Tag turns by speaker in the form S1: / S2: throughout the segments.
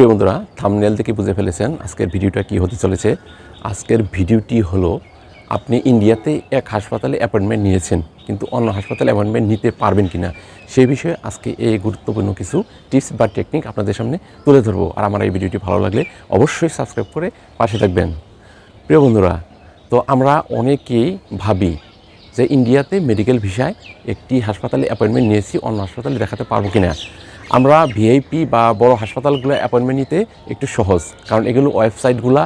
S1: প্রিয় বন্ধুরা থামনেল থেকে বুঝে ফেলেছেন আজকের ভিডিওটা কি হতে চলেছে। আজকের ভিডিওটি হলো, আপনি ইন্ডিয়াতে এক হাসপাতালে অ্যাপয়েন্টমেন্ট নিয়েছেন, কিন্তু অন্য হাসপাতালে অ্যাপয়েন্টমেন্ট নিতে পারবেন কি না সেই বিষয়ে আজকে এই গুরুত্বপূর্ণ কিছু টিপস বা টেকনিক আপনাদের সামনে তুলে ধরবো। আর আমার এই ভিডিওটি ভালো লাগলে অবশ্যই সাবস্ক্রাইব করে পাশে থাকবেন। প্রিয় বন্ধুরা, তো আমরা অনেকেই ভাবি যে ইন্ডিয়াতে মেডিকেল ভিসায় একটি হাসপাতালে অ্যাপয়েন্টমেন্ট নিয়েছি, অন্য হাসপাতালে দেখাতে পারব কি না আমরা ভিআইপি বা বড় হাসপাতালগুলো অ্যাপয়েন্টমেন্ট নিতে একটু সহজ। কারণ এগুলো ওয়েবসাইটগুলো,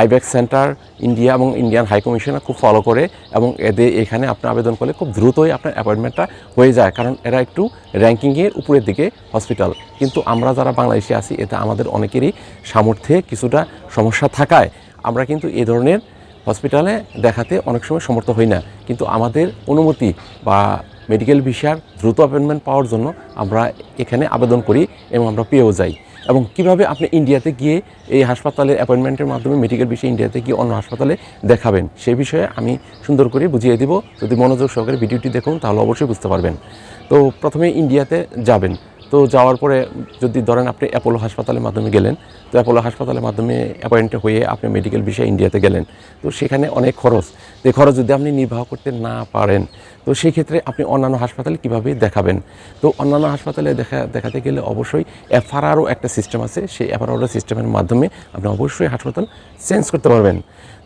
S1: আইব্যাক সেন্টার, ইন্ডিয়া এবং ইন্ডিয়ান হাই কমিশনার খুব ফলো করে এবং এদের এখানে আপনি আবেদন করলে খুব দ্রুতই আপনার অ্যাপয়েন্টমেন্টটা হয়ে যায়। কারণ এরা একটু র্যাঙ্কিংয়ের উপরের দিকে হসপিটাল কিন্তু আমরা যারা বাংলাদেশে আছি, এতে আমাদের অনেকেরই সামর্থ্যে কিছুটা সমস্যা থাকায় আমরা কিন্তু এ ধরনের হসপিটালে দেখাতে অনেক সময় সমর্থ হই না। কিন্তু আমাদের অনুমতি বা মেডিকেল ভিসার দ্রুত অ্যাপয়েন্টমেন্ট পাওয়ার জন্য আমরা এখানে আবেদন করি এবং আমরা পেয়েও যাই। এবং কীভাবে আপনি ইন্ডিয়াতে গিয়ে এই হাসপাতালের অ্যাপয়েন্টমেন্টের মাধ্যমে মেডিকেল বিষয়ে ইন্ডিয়াতে গিয়ে অন্য হাসপাতালে দেখাবেন, সেই বিষয়ে আমি সুন্দর করে বুঝিয়ে দিব। যদি মনোযোগ সহকারে ভিডিওটি দেখুন, তাহলে অবশ্যই বুঝতে পারবেন। তো প্রথমে ইন্ডিয়াতে যাবেন। তো যাওয়ার পরে যদি ধরেন আপনি অ্যাপোলো হাসপাতালের মাধ্যমে গেলেন, তো অ্যাপোলো হাসপাতালের মাধ্যমে অ্যাপয়েন্ট হয়ে আপনি মেডিকেল বিষয়ে ইন্ডিয়াতে গেলেন। তো সেখানে অনেক খরচ। তো খরচ যদি আপনি নির্বাহ করতে না পারেন, তো সেই ক্ষেত্রে আপনি অন্যান্য হাসপাতালে কীভাবে দেখাবেন? তো অন্যান্য হাসপাতালে দেখা, দেখাতে গেলে অবশ্যই এফআরআরও একটা সিস্টেম আছে। সেই এফআরআর সিস্টেমের মাধ্যমে আপনি অবশ্যই হাসপাতাল চেঞ্জ করতে পারবেন।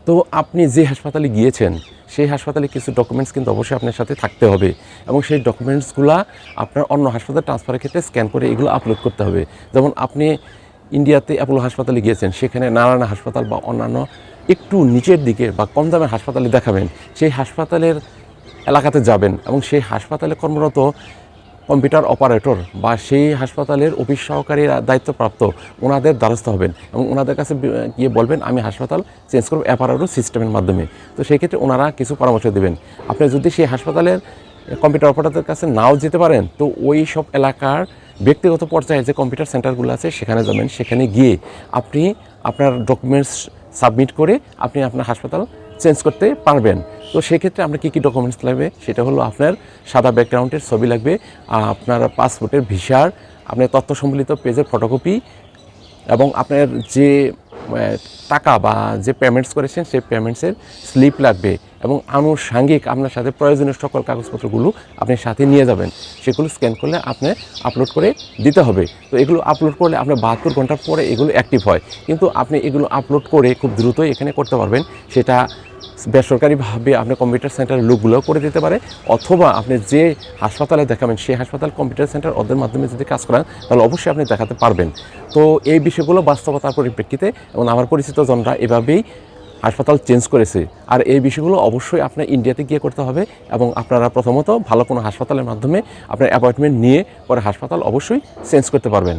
S1: তো আপনি যে হাসপাতালে গিয়েছেন সেই হাসপাতালে কিছু ডকুমেন্টস কিন্তু অবশ্যই আপনার সাথে থাকতে হবে। এবং সেই ডকুমেন্টসগুলো আপনার অন্য হাসপাতাল ট্রান্সফারের ক্ষেত্রে স্ক্যান করে এগুলো আপলোড করতে হবে। যেমন আপনি ইন্ডিয়াতে অ্যাপোলো হাসপাতালে গিয়েছেন, সেখানে নারায়ণ হাসপাতাল বা অন্যান্য একটু নিচের দিকে বা কম দামের হাসপাতালে দেখাবেন। সেই হাসপাতালের এলাকাতে যাবেন এবং সেই হাসপাতালে কর্মরত কম্পিউটার অপারেটর বা সেই হাসপাতালের অফিস সহকারী দায়িত্বপ্রাপ্ত ওনাদের দ্বারস্থ হবেন এবং ওনাদের কাছে গিয়ে বলবেন, আমি হাসপাতাল চেঞ্জ করব অ্যাপারারও সিস্টেমের মাধ্যমে। তো সেই ক্ষেত্রে ওনারা কিছু পরামর্শ দেবেন। আপনি যদি সেই হাসপাতালের কম্পিউটার অপারেটরের কাছে নাও যেতে পারেন, তো ওই সব এলাকার ব্যক্তিগত পর্যায়ে যে কম্পিউটার সেন্টারগুলো আছে, সেখানে যাবেন, সেখানে গিয়ে আপনি আপনার ডকুমেন্টস সাবমিট করে আপনি আপনার হাসপাতাল চেঞ্জ করতে পারবেন। তো সেক্ষেত্রে আপনার কী কী ডকুমেন্টস লাগবে? সেটা হলো আপনার সাদা ব্যাকগ্রাউন্ডের ছবি লাগবে আপনার পাসপোর্টের ভিসার আপনার তথ্য সম্বলিত পেজের ফটোকপি এবং আপনার যে টাকা বা যে পেমেন্টস করেছেন সেই পেমেন্টসের স্লিপ লাগবে এবং আনুষাঙ্গিক আপনার সাথে প্রয়োজনীয় সকল কাগজপত্রগুলো আপনি সাথে নিয়ে যাবেন। সেগুলো স্ক্যান করলে আপনি আপলোড করে দিতে হবে। তো এগুলো আপলোড করলে আপনার বাহাত্তর ঘণ্টার পরে এগুলো অ্যাক্টিভ হয়। কিন্তু আপনি এগুলো আপলোড করে খুব দ্রুতই এখানে করতে পারবেন। সেটা বেসরকারিভাবে আপনি কম্পিউটার সেন্টারের লোকগুলো করে দিতে পারে, অথবা আপনি যে হাসপাতালে দেখাবেন, সেই হাসপাতাল কম্পিউটার সেন্টার ওদের মাধ্যমে যদি কাজ করান, তাহলে অবশ্যই আপনি দেখাতে পারবেন। তো এই বিষয়গুলো বাস্তবতার পরিপ্রেক্ষিতে এবং আমার পরিচিত জনরা এভাবেই হাসপাতাল চেঞ্জ করেছে। আর এই বিষয়গুলো অবশ্যই আপনার ইন্ডিয়াতে গিয়ে করতে হবে এবং আপনারা প্রথমত ভালো কোনো হাসপাতালের মাধ্যমে আপনার অ্যাপয়েন্টমেন্ট নিয়ে পরে হাসপাতাল অবশ্যই চেঞ্জ করতে পারবেন।